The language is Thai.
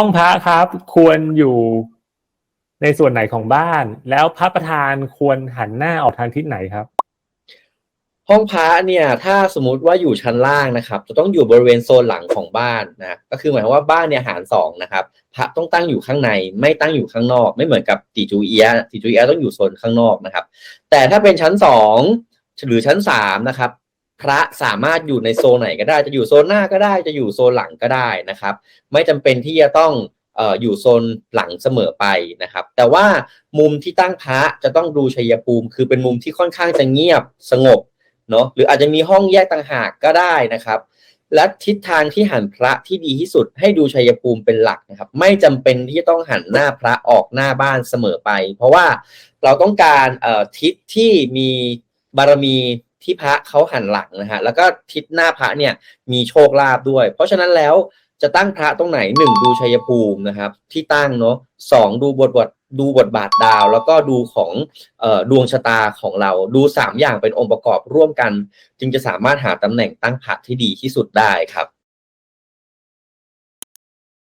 ห้องพระครับ ควรอยู่ในส่วนไหนของบ้าน แล้วพระประธานควรหันหน้าออกทางทิศไหนครับ ห้องพระเนี่ย ถ้าสมมติว่าอยู่ชั้นล่างนะครับ จะต้องอยู่บริเวณโซนหลังของบ้านนะก็คือหมายความว่าบ้านเนี่ยหารสองนะครับ พระต้องตั้งอยู่ข้างใน ไม่ตั้งอยู่ข้างนอก ไม่เหมือนกับติจูเอียติจูเอียต้องอยู่โซนข้างนอกนะครับ แต่ถ้าเป็นชั้นสองหรือชั้นสามนะครับ พระสามารถอยู่ในโซนไหนก็ได้ จะอยู่โซนหน้าก็ได้ จะอยู่โซนหลังก็ได้นะครับ ไม่จำเป็นที่จะต้องออยู่โซนหลังเสมอไปนะครับ แต่ว่ามุมที่ตั้งพระจะต้องดูชัยภูมิ คือเป็นมุมที่ค่อนข้างจะเงียบสงบเนาะหรืออาจจะมีห้องแยกต่างหากก็ได้นะครับ และทิศทางที่หันพระที่ดีที่สุดให้ดูชัยภูมิเป็นหลักนะครับ ไม่จำเป็นที่จะต้องหันหน้าพระออกหน้าบ้านเสมอไป เพราะว่าเราต้องการทิศที่มีบารมี ที่พระเขาหันหลังนะฮะแล้วก็ทิศหน้าพระเนี่ยมีโชคลาภด้วย เพราะฉะนั้นแล้วจะตั้งพระตรงไหนหนึ่งดูชัยภูมินะครับ ที่ตั้งเนาะสองดูบทบทดูบทบาทดาว แล้วก็ดูของออดวงชะตาของเราดูสามอย่างเป็นองค์ประกอบร่วมกัน จึงจะสามารถหาตำแหน่งตั้งพระที่ดีที่สุดได้ครับ